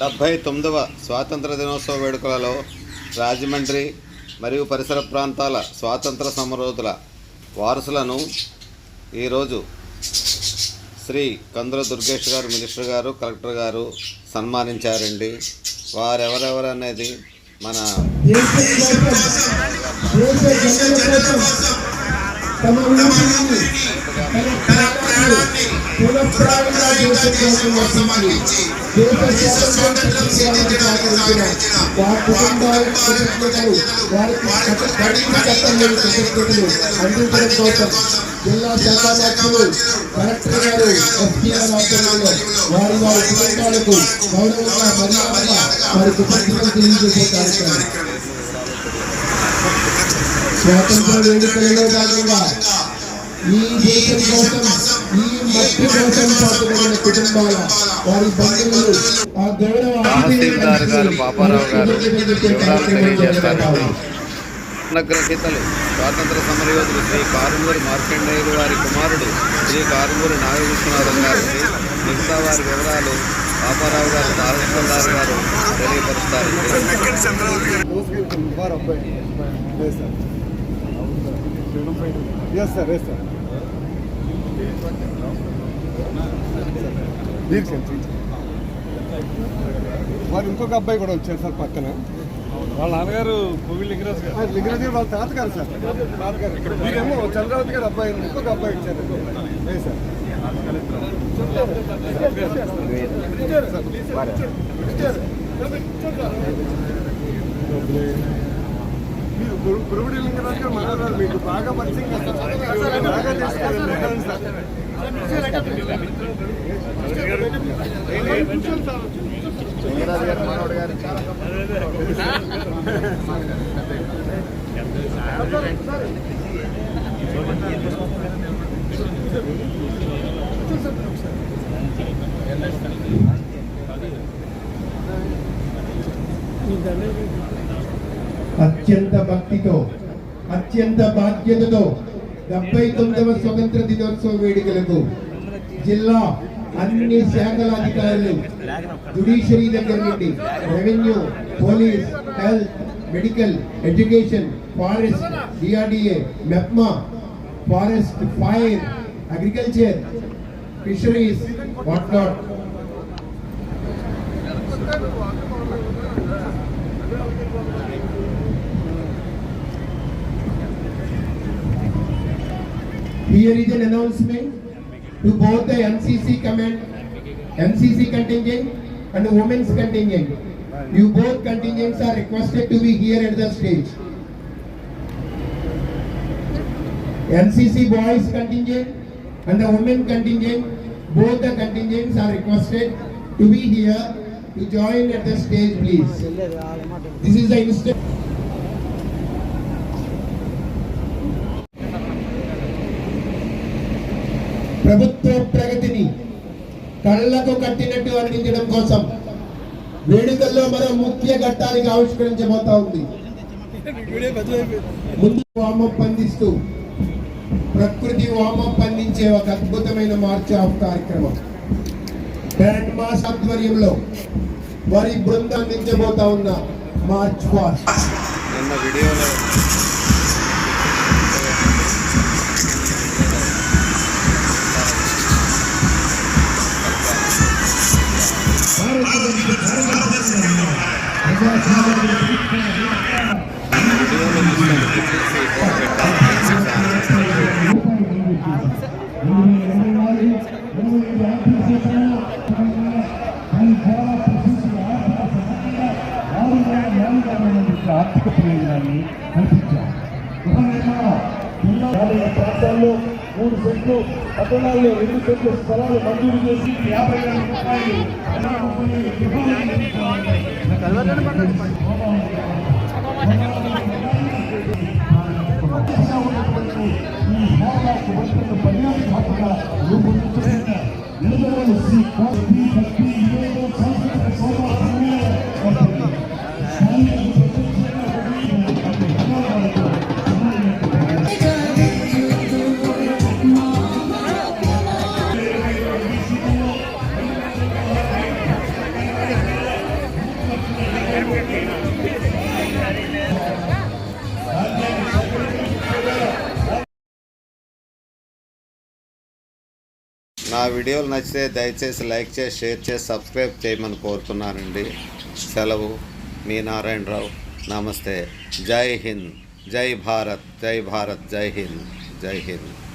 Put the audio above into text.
డెబ్భై తొమ్మిదవ స్వాతంత్ర దినోత్సవ వేడుకలలో రాజమండ్రి మరియు పరిసర ప్రాంతాల స్వాతంత్ర సమరోధుల వారసులను ఈరోజు శ్రీ కందుల దుర్గేష్ గారు మినిస్టర్ గారు కలెక్టర్ గారు సన్మానించారండి. వారెవరెవరు అనేది మన తమ ఊపిరిని తన ప్రాణాన్ని పునఃప్రాణంగా దేశం కోసం అర్పించి దేశ స్వాతంత్ర్యం సిద్ధించడానికి సహకరించిన వారి కుటుంబాల కృతజ్ఞతలు వారికి కఠిన కృతజ్ఞతలు అందించడం కోసం జిల్లా కలెక్టర్ గారు ఎస్పీఆర్ ఆధ్వర్యంలో వారి వారి కుటుంబాలకు గౌరవంగా మర్యాదగా వారి కృతజ్ఞతలు తెలియజేసే కార్యక్రమం. స్వాతంత్ర వేడుకలలో భాగంగా ఈ దేశం కోసం ఈ మట్టి కోసం పాటుపడిన కుటుంబాల వారి బంధువులు ఆ గౌరవ తహసీల్దార్ గారు పాపారావు గారు వివరాలు తెలియజేస్తారు గ్రహీతలు స్వాతంత్ర సమరయోధులు శ్రీ కారుమూరి మార్కండేయుడు వారి కుమారుడు శ్రీ కారుమూరి నాగవిశ్వనాథం గారికి మిగతా వారి వివరాలు పాపారావు గారు తహసీల్దార్ గారు తెలియపరుస్తారు ఎస్ సార్ ఎస్ సార్ దీనికి వారు ఇంకొక అబ్బాయి కూడా వచ్చారు సార్ పక్కన వాళ్ళ నాన్నగారు పువ్వు లింగరాజు గారు లింగరాజు వాళ్ళ తాతగారు సార్ తాతగారు మీరేమో చంద్రావతి గారు అబ్బాయి ఇంకొక అబ్బాయి ఇచ్చారు లేదు సార్ సార్ మీరు గురు- గురువుడి లింగరాజు గారు మనవరాలు మీకు బాగా పరిచయం బాగా తెలుసుకోవాలి సార్ లింగరాజు గారు మనోడు గారు అత్యంత భక్తితో అత్యంత బాధ్యతతో డెబ్బై తొమ్మిదవ స్వతంత్ర దినోత్సవ వేడుకలకు జిల్లా అన్ని శాఖల అధికారులు జుడిషియరీ దగ్గర నుండి revenue police health medical education forest DRDA MEPMA forest fire agriculture fisheries what not. Here is an announcement to both the NCC command, NCC contingent and the women's contingent. You both contingents are requested to be here at the stage. NCC boys contingent and the women contingent, both the contingents are requested to be here to join at the stage, please. This is the instant. ప్రభుత్వ ప్రగతిని కళ్ళకు కట్టినట్టు అనిపించడం కోసం వేడుకల్లో మరో ముఖ్య ఘట్టానికి ఆవిష్కరించబోతా ఉంది. ముందు వామప్ అందిస్తూ ప్రకృతి వామప్ అందించే ఒక అద్భుతమైన మార్చ్ ఆఫ్ కార్యక్రమం. బ్యాండ్ మాస్ ఆధ్వర్యంలో వారి బృందం అందించబోతా ఉన్న మార్చ్ ఫాస్ట్. నిన్న వీడియోలో ఆర్థిక ప్రయోజనాన్ని కల్పించాం గృహ నిర్మాణం ప్రాంతాల్లో మూడు సెంట్లు పట్టణాల్లో రెండు సెంట్లు స్థలాలు మంజూరు చేసి యాభై రూపాయలు. నా వీడియోలు నచ్చితే దయచేసి లైక్ చేసి షేర్ చేసి సబ్స్క్రైబ్ చేయమని కోరుతున్నానండి. సెలవు మీ నారాయణరావు. నమస్తే. జై హింద్. జై భారత్. జై భారత్. జై హింద్. జై హింద్.